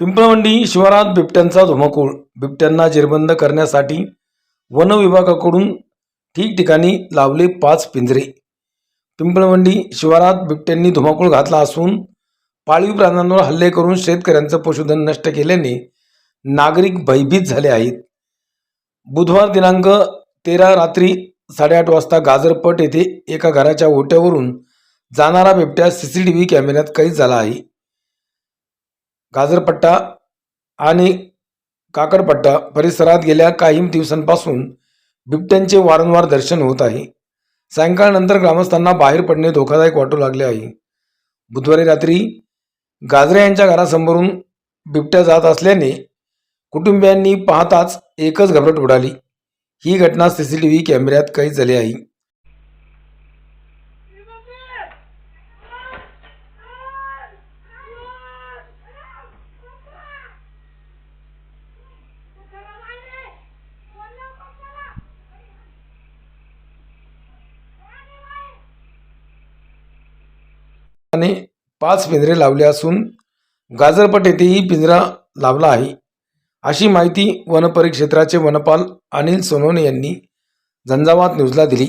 पिंपळवंडी शिवारात बिबट्यांचा धुमाकूळ. बिबट्यांना जेरबंद करण्यासाठी वन विभागाकडून ठिकठिकाणी लावले पाच पिंजरे. पिंपळवंडी शिवारात बिबट्यांनी धुमाकूळ घातला असून पाळीव प्राण्यांवर हल्ले करून शेतकऱ्यांचं पशुधन नष्ट केल्याने नागरिक भयभीत झाले आहेत. बुधवार दिनांक तेरा रात्री साडेआठ वाजता गाजरपट येथे एका घराच्या ओट्यावरून जाणारा बिबट्या सी सी टी व्ही कॅमेऱ्यात कैद झाला आहे. गाजरपट्टा आणि काकडपट्टा परिसरात गेल्या काही दिवसांपासून बिबट्यांचे वारंवार दर्शन होत आहे. सायंकाळनंतर ग्रामस्थांना बाहेर पडणे धोकादायक वाटू लागले आहे. बुधवारी रात्री गाजरे यांच्या घरासमोरून बिबट्या जात असल्याने कुटुंबियांनी पाहताच एकच घबरट उडाली. ही घटना सी सी टी व्ही कॅमेऱ्यात कैद झाली आहे. आणि पाच पिंजरे लावले असून गाजरपट येथेही पिंजरा लावला आहे. अशी माहिती वनपरिक्षेत्राचे वनपाल अनिल सोनवणे यांनी झंझावात न्यूजला दिली.